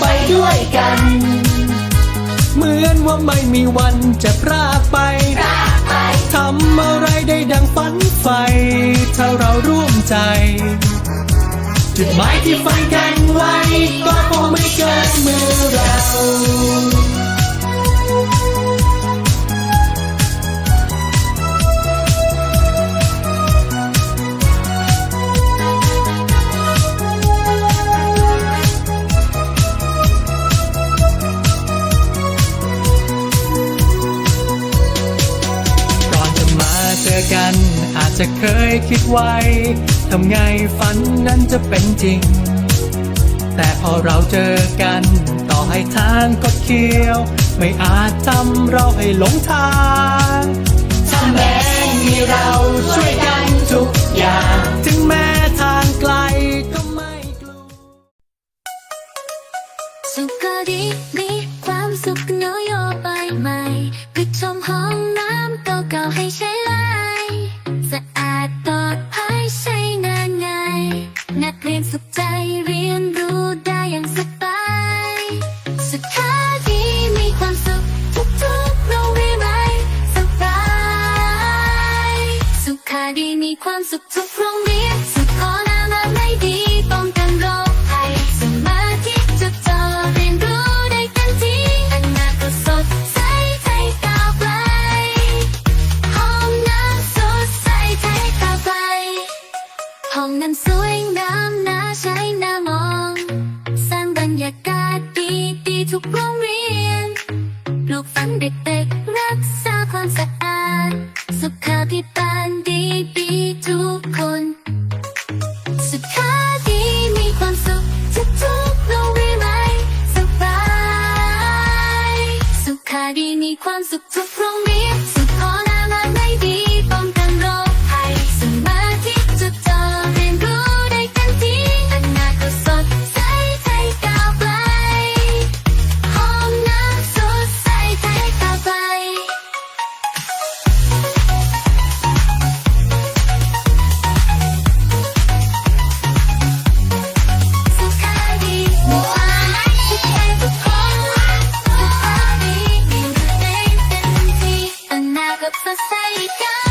ไปด้วยกัน เหมือนว่าไม่มีวันจะพรากไปไป ทำอะไรได้ดังฝันไฟ ถ้าเราร่วมใจ จุดหมายที่ฝันกันไว้ อกัน อาจจะเคยคิดไว้ ทำไงฝันนั้นจะเป็นจริง แต่พอเราเจอกัน ต่อให้ทางก็เคี้ยว ไม่อาจทำเราให้หลงทางถ้าแม้มีเราช่วยกันทุกอย่าง ถึงแม้ทางไกลก็ไม่กลัวสุขก็ดีมีความสุขนโยบายใหม่ปิดชมห้องน้ำเก่าๆให้ใช้ ขาดีมีความสุขทุกโรงเรียนสุขขอนามาไม่ดีป้องกันโรคภัยสมาธิจดจ่อเรียนรู้ได้ทันทีอนาคตสดใสใจก้าวไกลห้องน้ำสดใสใจก้าวไกลห้องนั้นสวยงามน่าใช้น่ามอง สร้างบรรยากาศดีดีทุกโรงเรียน สุขาพิบาลดีดีทุกคน สุขาดีมีความสุขทุกทุกๆโรงเรียนไหมสบาย สุขาดีมีความสุขทุกโรงเรียน ささい